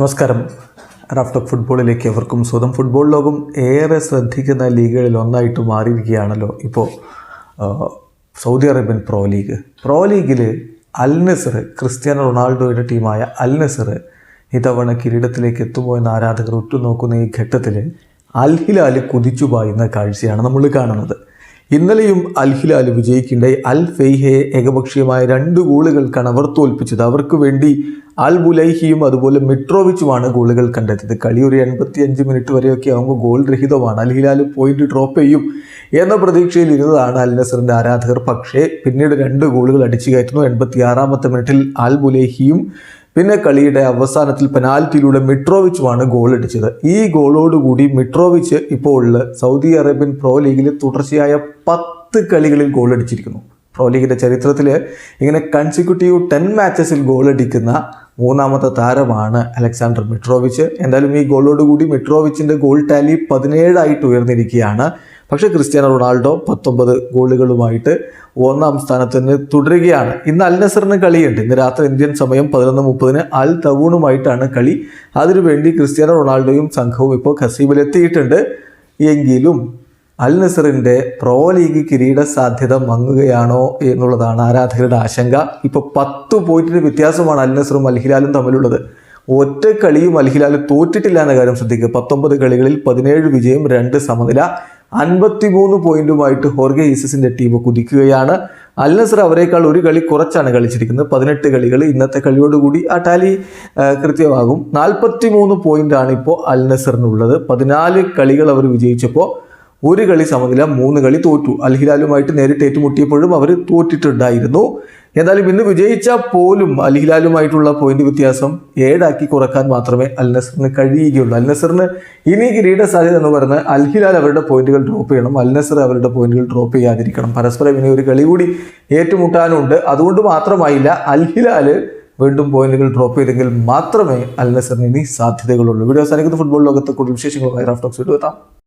നമസ്കാരം. റാഫ്റ്റോക്ക് ഫുട്ബോളിലേക്ക് എവർക്കും സ്വന്തം ഫുട്ബോൾ ലോകം ഏറെ ശ്രദ്ധിക്കുന്ന ലീഗുകളിൽ ഒന്നായിട്ട് മാറിയിരിക്കുകയാണല്ലോ ഇപ്പോൾ Saudi Arabian pro league. Pro ലീഗിൽ അൽ നസർ ക്രിസ്ത്യാനോ റൊണാൾഡോയുടെ ടീമായ അൽ നസർ ഇത്തവണ കിരീടത്തിലേക്ക് എത്തുമോ എന്ന് ആരാധകർ ഉറ്റുനോക്കുന്ന ഈ ഘട്ടത്തിൽ അൽ ഹിലാൽ കുതിച്ചു പായുന്ന കാഴ്ചയാണ് നമ്മൾ കാണുന്നത്. ഇന്നലെയും അൽ ഹിലാൽ അൽ ഫെയ്ഹയെ ഏകപക്ഷീയമായ രണ്ട് ഗോളുകൾക്കാണ് അവർ തോൽപ്പിച്ചത്. അവർക്ക് വേണ്ടി അൽ ബുലൈഹിയും അതുപോലെ മിട്രോവിച്ചുമാണ് ഗോളുകൾ കണ്ടെത്തിയത്. കളി ഒരു എൺപത്തി അഞ്ച് മിനിറ്റ് വരെയൊക്കെ ആകുമ്പോൾ ഗോൾ രഹിതമാണ്. അൽ ഹിലാൽ പോയിന്റ് ഡ്രോപ്പ് ചെയ്യും എന്ന പ്രതീക്ഷയിൽ ഇരുന്നതാണ് അൽ നസറിന്റെ ആരാധകർ. പക്ഷേ പിന്നീട് രണ്ട് ഗോളുകൾ അടിച്ചു കയറ്റുന്നു. എൺപത്തി ആറാമത്തെ മിനിറ്റിൽ അൽ ബുലൈഹിയും പിന്നെ കളിയുടെ അവസാനത്തിൽ പെനാൽറ്റിയിലൂടെ മിട്രോവിച്ചുമാണ് ഗോൾ അടിച്ചത് ഈ ഗോളോടുകൂടി മിട്രോവിച്ച് ഇപ്പോൾ സൗദി അറേബ്യൻ പ്രോ ലീഗിൽ തുടർച്ചയായ പത്ത് കളികളിൽ ഗോൾ അടിച്ചിരിക്കുന്നു പ്രോ ലീഗിന്റെ ചരിത്രത്തിൽ ഇങ്ങനെ കൺസിക്യൂട്ടീവ് ടെൻ മാച്ചസിൽ ഗോൾ അടിക്കുന്ന മൂന്നാമത്തെ താരമാണ് അലക്സാണ്ടർ മിട്രോവിച്ച്. എന്തായാലും ഈ ഗോളോടുകൂടി മിട്രോവിച്ചിന്റെ ഗോൾ ടാലി പതിനേഴായിട്ട് ഉയർന്നിരിക്കുകയാണ്. പക്ഷേ ക്രിസ്ത്യാനോ റൊണാൾഡോ പത്തൊമ്പത് ഗോളുകളുമായിട്ട് ഒന്നാം സ്ഥാനത്ത് തന്നെ തുടരുകയാണ്. ഇന്ന് അൽ നസറിന് കളിയുണ്ട്. ഇന്ന് രാത്രി ഇന്ത്യൻ സമയം പതിനൊന്ന് മുപ്പതിന് അൽ തവൂണുമായിട്ടാണ് കളി. അതിനുവേണ്ടി ക്രിസ്ത്യാനോ റൊണാൾഡോയും സംഘവും ഇപ്പോൾ ഖസീബിലെത്തിയിട്ടുണ്ട് എങ്കിലും അൽ നസറിന്റെ പ്രോ ലീഗ് കിരീട സാധ്യത മങ്ങുകയാണോ എന്നുള്ളതാണ് ആരാധകരുടെ ആശങ്ക. ഇപ്പോൾ പത്ത് പോയിന്റിന് വ്യത്യാസമാണ് അൽ നസറും അൽ ഹിലാലും തമ്മിലുള്ളത്. ഒറ്റ കളിയും അൽ ഹിലാൽ തോറ്റിട്ടില്ല എന്ന കാര്യം ശ്രദ്ധിക്കുക. പത്തൊമ്പത് കളികളിൽ പതിനേഴ് വിജയം രണ്ട് സമനില. അൻപത്തിമൂന്ന് പോയിന്റുമായിട്ട് ഹോർഗെ ഈസസിന്റെ ടീം കുതിക്കുകയാണ്. അൽ നസർ അവരെക്കാൾ ഒരു കളി കുറച്ചാണ് കളിച്ചിരിക്കുന്നത്. പതിനെട്ട് കളികൾ ഇന്നത്തെ കളിയോടുകൂടി ആ ടാലി കൃത്യമാകും. നാൽപ്പത്തി മൂന്ന് ഇപ്പോൾ അൽ നസറിനുള്ളത്. പതിനാല് കളികൾ അവർ വിജയിച്ചപ്പോൾ ഒരു കളി സമനില മൂന്ന് കളി തോറ്റു. അൽ ഹിലാലുമായിട്ട് നേരിട്ട് ഏറ്റുമുട്ടിയപ്പോഴും അവർ തോറ്റിട്ടുണ്ടായിരുന്നു. എന്നാലും ഇന്ന് വിജയിച്ച പോലും അൽ ഹിലാലുമായിട്ടുള്ള പോയിന്റ് വ്യത്യാസം ഏഴാക്കി കുറയ്ക്കാൻ മാത്രമേ അൽ നസറിന് കഴിയുകയുള്ളൂ. അൽ നസറിന് ഇനി കിരീട സാധ്യത എന്ന് പറഞ്ഞാൽ അൽ ഹിലാൽ അവരുടെ പോയിന്റുകൾ ഡ്രോപ്പ് ചെയ്യണം. അൽ നസർ അവരുടെ പോയിന്റുകൾ ഡ്രോപ്പ് ചെയ്യാതിരിക്കണം. പരസ്പരം ഇനി ഒരു കളി കൂടി ഏറ്റുമുട്ടാനുണ്ട്. അതുകൊണ്ട് മാത്രമായില്ല അൽ ഹിലാൽ വീണ്ടും പോയിന്റുകൾ ഡ്രോപ്പ് ചെയ്തെങ്കിൽ മാത്രമേ അൽ നസറിന് ഇനി സാധ്യതകളുള്ളൂ. വീഡിയോ അവസാനിക്കുന്ന. ഫുട്ബോൾ ലോകത്തെ കൂടുതൽ വിശേഷങ്ങളുമായി റാഫ്റ്റോക്സ് വീഡിയോ